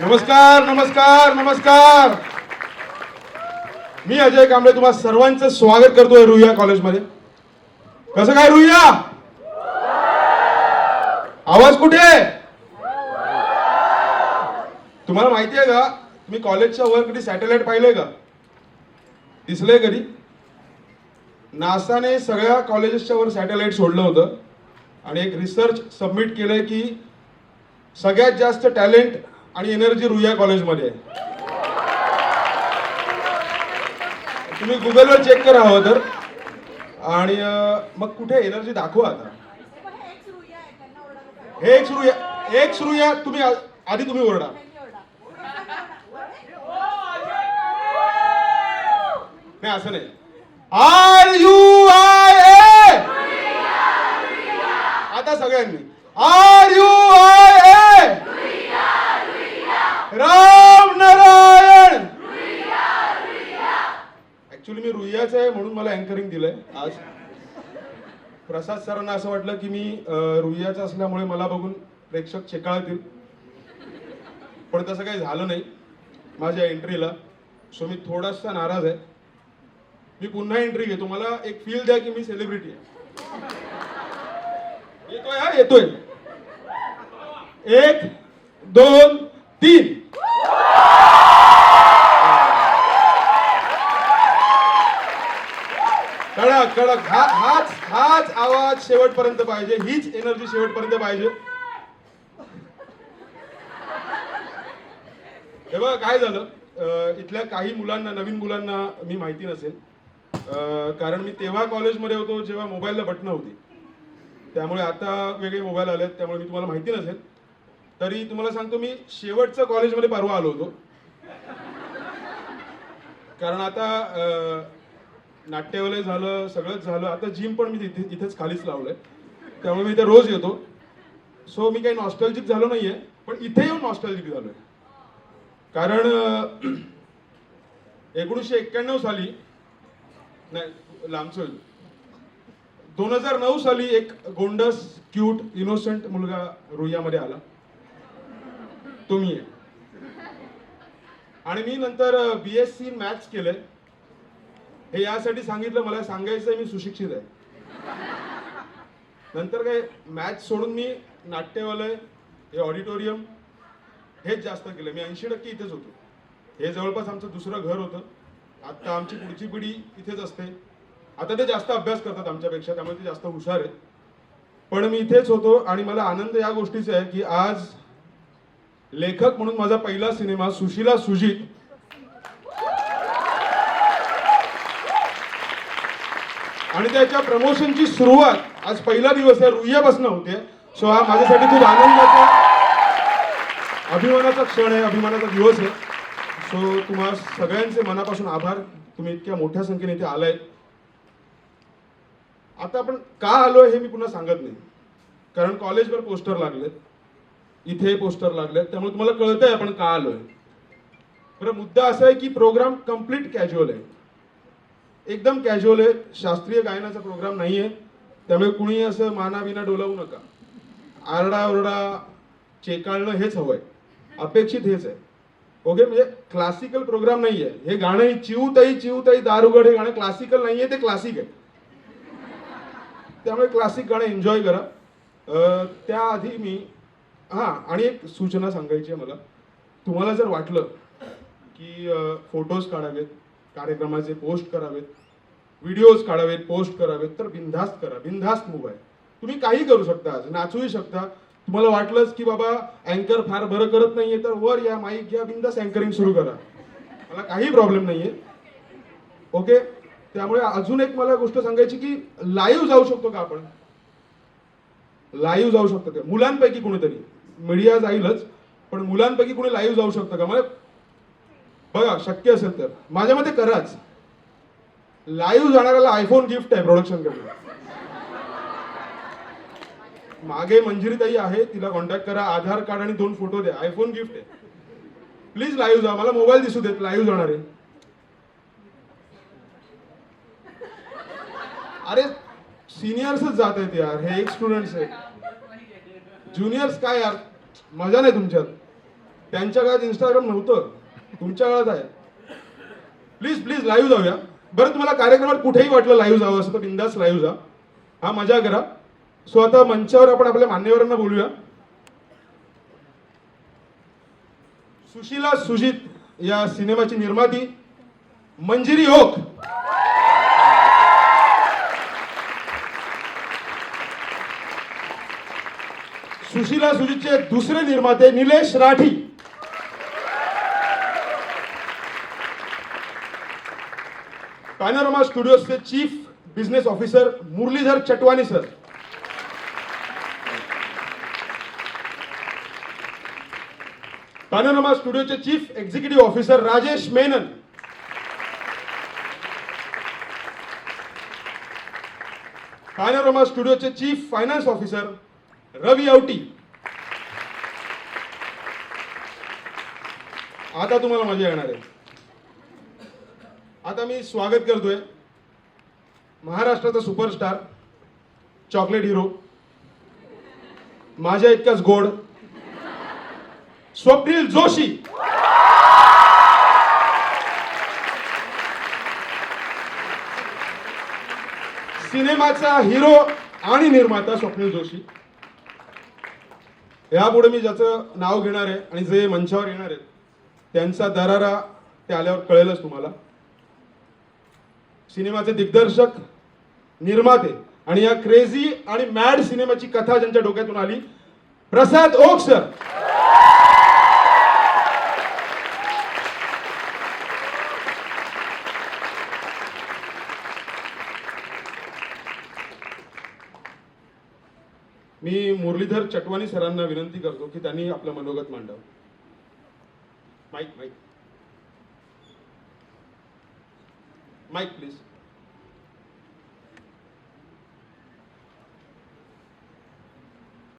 नमस्कार नमस्कार नमस्कार. मी अजय कांबळे तुम्हा सर्वांचं स्वागत करतोय रुईया कॉलेजमध्ये. कसं काय रुईया? आवाज कुठे? आहे तुम्हाला माहिती आहे का? मी कॉलेजच्या वर कधी सॅटेलाइट पाहिलंय का? दिसलंय कधी? नासाने सगळ्या कॉलेजेसच्या वर सॅटेलाइट सोडलं होतं. आणि एक रिसर्च सबमिट केलंय की सगळ्यात जास्त टॅलेंट आणि एनर्जी रुईया कॉलेजमध्ये आहे. तुम्ही गुगलवर चेक करा हवं तर. आणि मग कुठे एनर्जी दाखवा आता. हे एक सुरू एक सुरू तुम्ही आधी तुम्ही ओरडा. नाही असं नाही. आर यू आय ए आता सगळ्यांनी. R U I A Ram Narayan. Actually मी रुईयाच आहे म्हणून मला अँकरिंग दिलंय आज. प्रसाद सरांना असं वाटलं की मी रुईयाचा असल्यामुळे मला बघून प्रेक्षक चेकाळतील. पण तसं काही झालं नाही माझ्या एंट्रीला सो मी थोडासा नाराज आहे. मी पुन्हा एंट्री घेतो. मला एक फील द्या की मी सेलिब्रिटी आहे. येतोय हा येतोय. एक दोन तीन. कडक कडक. हा हाच हाच आवाज शेवटपर्यंत पाहिजे. हीच एनर्जी शेवटपर्यंत पाहिजे. हे बघा काय झालं? इथल्या काही मुलांना नवीन मुलांना मी माहिती नसेल. कारण मी तेव्हा कॉलेजमध्ये होतो जेव्हा मोबाईलला बटणं होती. त्यामुळे आता वेगळे मोबाईल आले आहेत त्यामुळे मी तुम्हाला माहिती नसेल. तरी तुम्हाला सांगतो मी शेवटचं कॉलेजमध्ये परवा आलो होतो. कारण आता नाट्यवलय झालं सगळंच झालं. आता जिम पण मी तिथे इथेच खालीच लावलंय. त्यामुळे मी इथे रोज येतो. सो मी काही नॉस्टॉलजिक झालो नाहीये पण इथे येऊन नॉस्टॅल्जिक झालोय. कारण एकोणीसशे एक्क्याण्णव साली नाही लांबचं होईल दोन हजार नऊ साली एक गोंडस क्यूट इनोसेंट मुलगा रुयामध्ये आला. तुम्ही आणि मी नंतर बी एस सी मॅथ्स केलंय. हे यासाठी सांगितलं मला सांगायचं मी सुशिक्षित आहे. नंतर काय मॅथ्स सोडून मी नाट्यवालय हे ऑडिटोरियम हेच जास्त केलं. मी ऐंशी टक्के इथेच होतो. हे जवळपास आमचं दुसरं घर होतं. आत्ता आमची पुढची पिढी इथेच असते. आता ते जास्त अभ्यास करतात आमच्यापेक्षा त्यामुळे ते जास्त हुशार आहेत. पण मी इथेच होतो आणि मला आनंद या गोष्टीचा आहे की आज लेखक म्हणून माझा पहिला सिनेमा सुशीला सुजित. आणि त्याच्या प्रमोशनची सुरुवात आज पहिला दिवस आहे रुईयापासून होते. सो हा माझ्यासाठी खूप आनंदाचा अभिमानाचा क्षण आहे अभिमानाचा दिवस आहे. सो तुम्हा सगळ्यांचे मनापासून आभार. तुम्ही इतक्या मोठ्या संख्येने इथे आलाय. आता आपण का आलो हे मी पुन्हा सांगत नाही. कारण कॉलेजवर पोस्टर लागलेत. इथे पोस्टर लागलेत. त्यामुळे तुम्हाला कळतंय आपण का आलोय. बरं मुद्दा असा आहे की प्रोग्राम कंप्लीट कॅज्युअल आहे. एकदम कॅज्युअल आहे. शास्त्रीय गायनाचा प्रोग्राम नाही आहे त्यामुळे कुणी असं मानाविना डोलावू नका. आरडाओरडा चेकाळणं हेच हवं आहे अपेक्षित हेच आहे. ओके म्हणजे क्लासिकल प्रोग्राम नाही आहे हे गाणं चिवताई चिवताई दारुगड हे गाणं क्लासिकल नाही आहे ते क्लासिक आहे. त्यामुळे क्लासिक गाणं एन्जॉय करा. त्याआधी मी हां आणि एक सूचना सांगायची आहे मला. तुम्हाला जर वाटलं की फोटोज काढावेत कार्यक्रमाचे पोस्ट करावेत व्हिडिओज काढावेत पोस्ट करावेत तर बिनधास्त करा. बिनधास्त मूव आहे तुम्ही काही करू शकता आज नाचूही शकता. तुम्हाला वाटलंच की बाबा अँकर फार बरं करत नाहीये तर वर या माईक या बिंदास अँकरिंग सुरू करा. मला काही प्रॉब्लेम नाहीये. ओके त्यामुळे अजून एक मला गोष्ट सांगायची की लाईव्ह जाऊ शकतो का आपण? लाईव्ह जाऊ शकतो का मुलांपैकी कोणीतरी. मीडिया जाईलच पण मुलांपैकी कोणी लाईव्ह जाऊ शकतं का? म्हणजे बघा शक्य असेल तर. माझ्या मते कराच. लाईव्ह जाणाऱ्याला आयफोन गिफ्ट आहे प्रोडक्शनकडे मागे मंजिरीताई आहे तिला कॉन्टॅक्ट करा आधार कार्ड आणि दोन फोटो द्या. आयफोन गिफ्ट आहे. प्लीज लाईव्ह जा. मला मोबाईल दिसू देत लाईव्ह जाणार. अरे सिनियर्सच जात आहेत यार हे एक स्टुडंट्स आहेत. ज्युनियर्स काय यार मजा नाही तुमच्यात. त्यांच्या काळात इंस्टाग्राम नव्हतं तुमच्या काळात आहे. प्लीज प्लीज लाईव्ह जाऊया. बरं तुम्हाला कार्यक्रमात कुठेही वाटलं लाईव्ह जावं असं तर बिंदास लाईव्ह जा. हा मजा करा. सो आता मंचावर आपण आपल्या मान्यवरांना बोलूया. सुशीला सुजित या सिनेमाची निर्माती मंजिरी होक सुशीला सुजितचे दुसरे निर्माते Nilesh Rathi. Panorama स्टुडिओजचे chief business officer Muralidhar Chatwani sir Panorama स्टुडिओचे chief executive officer Rajesh Menon. Panorama स्टुडिओचे chief finance officer Ravi Auti. आता तुम्हाला मजा येणार आहे. आता मी स्वागत करतोय महाराष्ट्राचा सुपरस्टार चॉकलेट हिरो माझ्या इतकाच गोड स्वप्नील जोशी. सिनेमाचा हिरो आणि निर्माता स्वप्नील जोशी. यापुढे मी ज्याचं नाव घेणार आहे आणि जे मंचावर येणार आहेत त्यांचा दरारा ते आल्यावर कळेलच तुम्हाला. सिनेमाचे दिग्दर्शक निर्माते आणि या क्रेझी आणि मॅड सिनेमाची कथा ज्यांच्या डोक्यातून आली प्रसाद ओक सर मी मुरलीधर चटवानी सरांना विनंती करतो की त्यांनी आपलं मनोगत मांडावं. Mic mic mic please